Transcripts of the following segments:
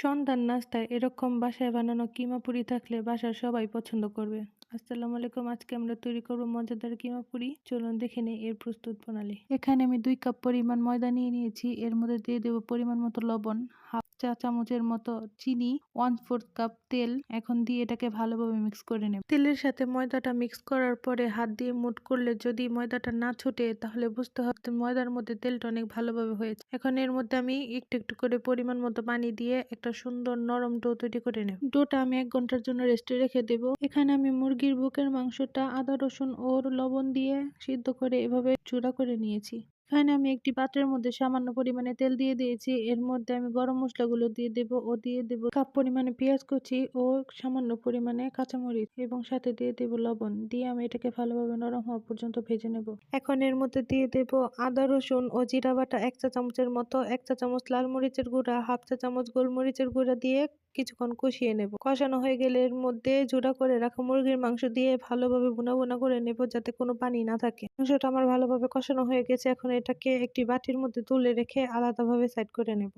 সন্ধ্যার নাস্তায় এরকম বাসায় বানানো কিমা পুরি থাকলে বাসার সবাই পছন্দ করবে। আসসালামু আলাইকুম, আজকে আমরা তৈরি করব মজাদার কিমা পুরি। চলুন দেখে নিই এর প্রস্তুত প্রণালী। এখানে আমি দুই কাপ পরিমাণ ময়দা নিয়ে নিয়েছি, এর মধ্যে দিয়ে দেবো পরিমাণ মতো লবণ, হাফ চা চামচের মতো চিনি ওয়ান ফোর্থ কাপ তেল এখন দিয়ে এটাকে ভালোভাবে মিক্স করে নেব। তেলের সাথে ময়দাটা মিক্স করার পরে হাত দিয়ে মুট করলে যদি ময়দাটা না ছুটে তাহলে বুঝতে হবে ময়দার মধ্যে তেলটা অনেক ভালোভাবে হয়েছে। এখন এর মধ্যে আমি একটু একটু করে পরিমাণ মতো পানি দিয়ে একটা সুন্দর নরম ডো তৈরি করে নেব। ডোটা আমি এক ঘণ্টার জন্য রেস্টে রেখে দেব। এখানে আমি মুরগির বুকের মাংসটা, আদা রসুন ও লবণ দিয়ে সিদ্ধ করে এভাবে চূড়া করে নিয়েছি। এখানে আমি একটি পাত্রের মধ্যে সামান্য পরিমাণে তেল দিয়ে দিয়েছি। এর মধ্যে আমি গরম মশলাগুলো দিয়ে দেব ও দিয়ে দেব কাপ পরিমাণে পেঁয়াজ কুচি ও সামান্য পরিমাণে কাঁচামরিচ এবং সাথে দিয়ে দেব লবণ। দিয়ে আমি এটাকে ভালোভাবে নরম হওয়া পর্যন্ত ভেজে নেব। এখন এর মধ্যে দিয়ে দেব আদা, রসুন ও জিরা বাটা এক চা চামচের মতো। এক চা চামচ লাল মরিচের গুঁড়া, হাফ চা চামচ গোলমরিচের গুঁড়া দিয়ে কিছুক্ষণ কষিয়ে নেব। কষানো হয়ে গেলে এর মধ্যে জোড়া করে রাখা মুরগির মাংস দিয়ে ভালোভাবে বোনা বোনা করে নেব যাতে কোনো পানি না থাকে। মাংসটা আমার ভালোভাবে কষানো হয়ে গেছে। এখন এটাকে একটি বাটির মধ্যে তুলে রেখে আলাদাভাবে সাইড করে নেব।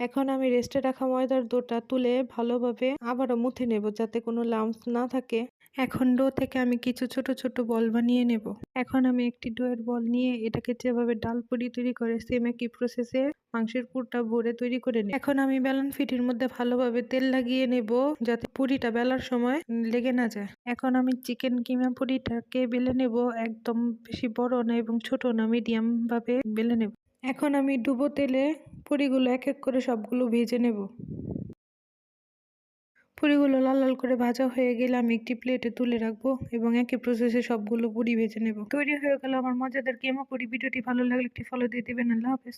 এখন আমি রেস্টে রাখা ময়দার ডোটা তুলে ভালোভাবে আবারও মুথে নেব যাতে কোনো লাম্পস না থাকে। এখন ডো থেকে আমি কিছু ছোট ছোট বল বানিয়ে নেব। এখন আমি একটি ডোয়ের বল নিয়ে এটাকে যেভাবে ডাল পুরি তৈরি করে সেম একই প্রসেসে মাংসের পুরটা ভরে তৈরি করে নিই এখন আমি বেলন ফিটির মধ্যে ভালোভাবে তেল লাগিয়ে নেব যাতে পুরিটা বেলার সময় লেগে না যায়। এখন আমি চিকেন কিমা পুরিটাকে বেলে নেব, একদম বেশি বড় না এবং ছোট না মিডিয়াম ভাবে বেলে নেব। এখন আমি ডুবো তেলে পুরিগুলো এক এক করে সবগুলো ভেজে নেব। পুরিগুলো লাল লাল করে ভাজা হয়ে গেলে আমি একটি প্লেটে তুলে রাখব এবং একই প্রসেসে সবগুলো পুরি ভেজে নেব। তৈরি হয়ে গেল আমার মজাদার কেমা পুরি। ভিডিওটি ভালো লাগলে একটি ফলো দিয়ে দেবেন। আল্লাহ হাফেজ।